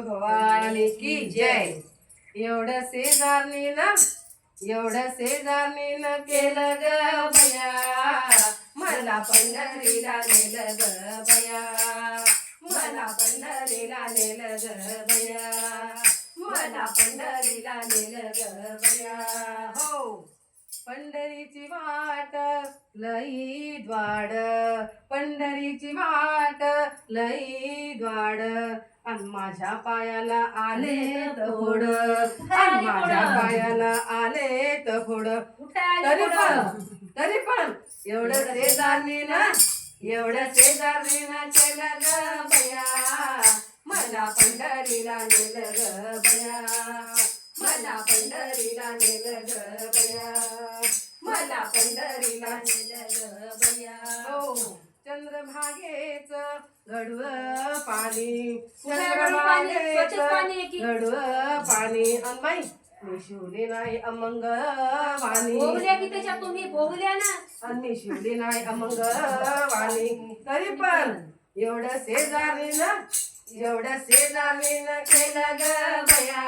बोल भवानी की जय. एवढं शेजारणीनं एवढं शेजारणीनं केलं ग बया मला पंढरीला नेलं ग बया मला पंढरीला नेलं ग बया मला पंढरीला नेलं ग बया हो. पंढरीची वाट लई द्वाड. पंढरीची वाट लई द्वाड. आणि माझ्या पायाला आले तोड आणि माझ्या पायाला आले तोड तरी पण तरी पण एवढं शेजारनी ना एवढं शेजारनी ना केलं ग बया मला पंढरीला नेलं ग बया मला पंढरीला नेलं ग बया चंद्रभागेच गडव पाणी. की? गडव पाणी. अन बाई मी शिवले नाही अमंग वाणी की त्याच्यात तुम्ही? भोगल्या ना. आणि शिवली नाही अमंग वाणी तरी पण एवढं शेजारीनं एवढं शेजारीनं केलं ग बया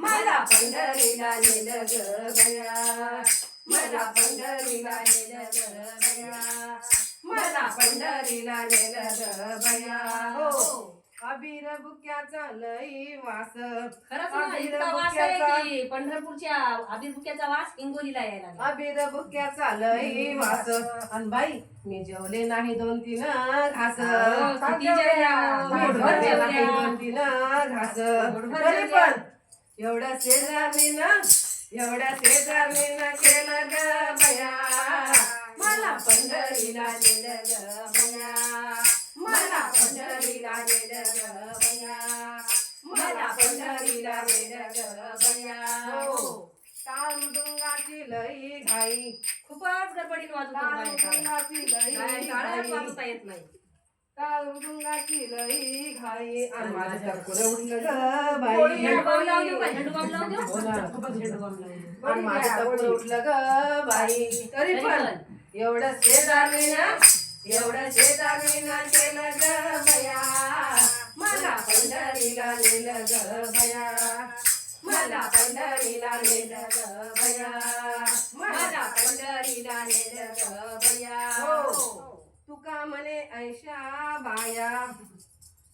मला पंढरीला नेलं ग बया मला पंढरीला नेलं ग बया पंढरीला नेलं बया हो अबीर बुक्याचा लई वास खरंच ना अबीर इतका वास आहे बुक्याचा की पंढरपूरच्या आबिर बुक्याचा वास हिंगोलीला यायला लागला. अबीर बुक्याचा लई वास अन बाई मी जेवले नाही दोन तीन घास हो, किती जेवल्या? मी पोटभर जेवले नाही जेवल्या. दोन तीन घास पोटभर तरी जेवल्या. पण एवढ्या शेजारीनं एवढ्या शेजारीनं केलं ग बया पंढरीला नेलं ग बया मला पंढरीला नेलं ग बया मला पंढरीला नेलं ग बया हो. टाळ मृदुंगाची लई घाई. खूपच गडबडीनं वाजवतो टाळ. मृदुंगाची लई टाळच घाई. वाजवता येत नाही. मृदुंगाची लई घाई. आणि माझं टक्कर उठलं ग झेंडू बाई बाम लावून देऊ का? झेंडू बाम लावून देऊ? हो. खूपच झेंडू बाम लावून देऊ. आणि माझं टक्कर उठलं ग बाई. तरी पण. एवढं शेजारीनं एवढं शेजारीनं केलं ग बया मला पंढरीला नेलं ग बया मला पंढरीला नेलं ग बया मला पंढरीला नेलं ग बया हो. तुका म्हणे ऐशा बाया.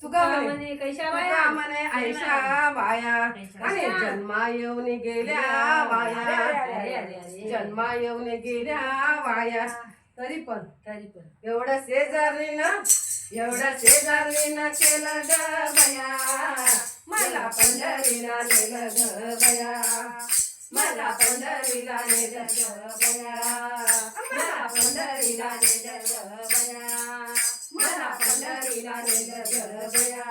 तुका म्हणे कैशा बाया. म्हणे ऐशा बाया. आणि जन्मा येऊन गेल्या बाया. जन्मा येऊन गेल्या वाया तरी पण तरी पण. एवढं शेजारीनं एवढं शेजारीनं केलं ग बया मला पंढरीला नेलं ग बया मला पंढरीला नेलं ग बया मला पंढरीला नेलं ग बया मला पंढरीला नेलं ग बया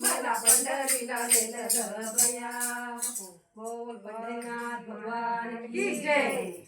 मला पंढरीला नेलं ग बया बोल पंढरीनाथ भगवान की जय